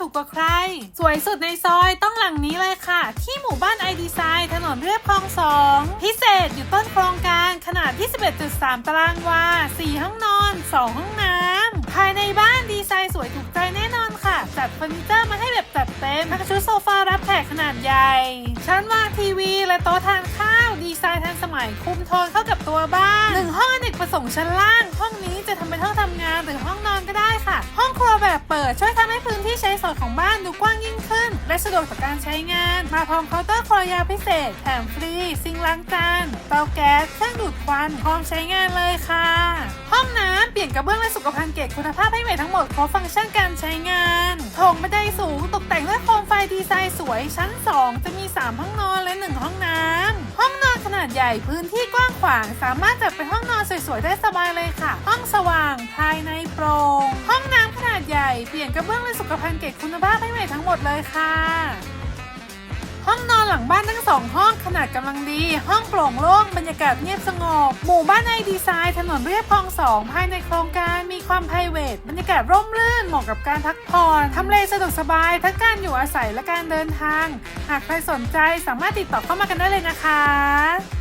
ถูกกว่าใคร สวยสุดในซอยต้องหลังนี้เลยค่ะ ที่หมู่บ้านไอดีไซน์ถนนเรียบคลองสองพิเศษอยู่ต้นโครงการขนาด 21.3 ตารางวา 4 ห้องนอน 2 ห้องน้ำภายในบ้านดีไซน์สวยถูกใจแน่นอนค่ะ จัดเฟอร์นิเจอร์มาให้แบบจัดเต็มทั้งชุดโซฟารับแขกขนาดใหญ่ชั้นวางทีวีและโต๊ะทานข้าวดีไซน์ทันสมัยคุมโทนเข้ากับตัวบ้านหนึ่งห้องอเนกประสงค์ชั้นล่าง ห้องนี้จะทำเป็นห้องทำงานหรือห้องนอนก็ได้ค่ะ ห้องครัวแบบ เปิด ช่วยทำให้พื้นที่ใช้สอยของบ้านดูกว้างยิ่งขึ้น และสะดวกต่อการใช้งาน มาพร้อมเคาน์เตอร์ครัวยาวพิเศษ แถมฟรี ซิงล้างจานเตาแก๊ส เครื่องดูดควัน พร้อมใช้งานเลยค่ะ ห้องน้ำเปลี่ยนกระเบื้องและสุขภัณฑ์เกรดคุณภาพให้ใหม่ทั้งหมดครบฟังก์ชันการใช้งานโถงบันไดสูงตกแต่งด้วยโคมไฟดีไซน์สวย ชั้น 2 จะมี 3 ห้องนอนและ 1 ห้องน้ำห้องนอนขนาดใหญ่พื้นที่กว้างขวาง สามารถจัดเป็นห้องนอนสวยๆได้สบายเลยค่ะ ห้องสว่างภายในโปร่งห้องน้ำ เปลี่ยนกระเบื้องและสุขภัณฑ์เกรดคุณภาพให้ใหม่ทั้งหมดเลยค่ะ ห้องนอนหลังบ้านทั้งสองห้องขนาดกำลังดี ห้องโปร่งโล่งบรรยากาศเงียบสงบ หมู่บ้านไอดีไซน์ถนนเรียบคลองสองภายในโครงการมีความไพรเวทบรรยากาศร่มรื่นเหมาะกับการพักผ่อนทำเลสะดวกสบาย ทั้งการอยู่อาศัยและการเดินทาง หากใครสนใจสามารถติดต่อเข้ามากันได้เลยนะคะ